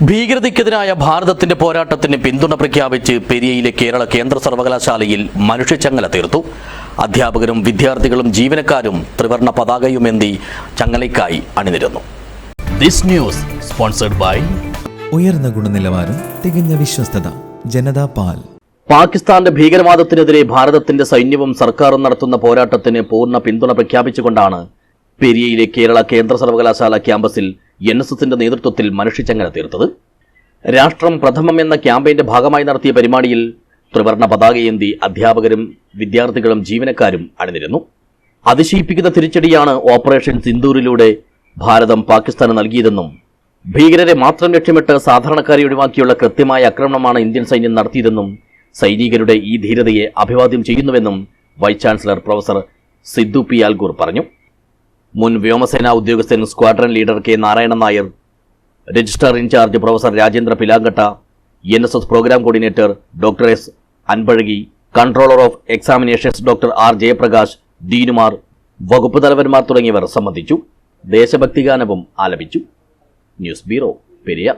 ഭീകരതയ്ക്കെതിരായ ഭാരതത്തിന്റെ പോരാട്ടത്തിന് പിന്തുണ പ്രഖ്യാപിച്ച് പെരിയയിലെ കേരള കേന്ദ്ര സർവകലാശാലയിൽ മനുഷ്യച്ചങ്ങല തീർത്തു. അധ്യാപകരും വിദ്യാർത്ഥികളും ജീവനക്കാരും ത്രിവർണ പതാകയുമേന്തി ചങ്ങലയ്ക്കായി അണിനിരുന്നു. ദിസ് ന്യൂസ് സ്പോൺസർഡ് ബൈ ഉയർന്ന ഗുണനിലവാരം തികഞ്ഞ വിശ്വസ്തത ജനതാ പാൽ. പാകിസ്ഥാന്റെ ഭീകരവാദത്തിനെതിരെ ഭാരതത്തിന്റെ സൈന്യവും സർക്കാരും നടത്തുന്ന പോരാട്ടത്തിന് പൂർണ പിന്തുണ പ്രഖ്യാപിച്ചുകൊണ്ടാണ് പെരിയയിലെ കേരള കേന്ദ്ര സർവകലാശാല ക്യാമ്പസിൽ എൻ എസ് എസിന്റെ നേതൃത്വത്തിൽ മനുഷ്യച്ചങ്ങല തീർത്തത്. രാഷ്ട്രം പ്രഥമം എന്ന ക്യാമ്പയിന്റെ ഭാഗമായി നടത്തിയ പരിപാടിയിൽ ത്രിവർണ പതാകയേന്തി അധ്യാപകരും വിദ്യാർത്ഥികളും ജീവനക്കാരും അണിനിരുന്നു. അതിശയിപ്പിക്കുന്ന തിരിച്ചടിയാണ് ഓപ്പറേഷൻ സിന്ദൂരിലൂടെ ഭാരതം പാകിസ്ഥാന് നൽകിയതെന്നും ഭീകരരെ മാത്രം ലക്ഷ്യമിട്ട് സാധാരണക്കാരെ ഒഴിവാക്കിയുള്ള കൃത്യമായ ആക്രമണമാണ് ഇന്ത്യൻ സൈന്യം നടത്തിയതെന്നും സൈനികരുടെ ഈ ധീരതയെ അഭിവാദ്യം ചെയ്യുന്നുവെന്നും vice chancellor professor Siddu P Algur പറഞ്ഞു. മുൻ വ്യോമസേനാ ഉദ്യോഗസ്ഥൻ squadron leader K Narayanan Nair registrar in charge professor Rajendra Pilankatta N S S programme coordinator doctor S Anbazhagi controller of examinations doctor R Jayaprakash ഡീനുമാർ വകുപ്പ് തലവന്മാർ തുടങ്ങിയവർ സംബന്ധിച്ചു. ദേശഭക്തിഗാനവും ആലപിച്ചു. News bureau Periya.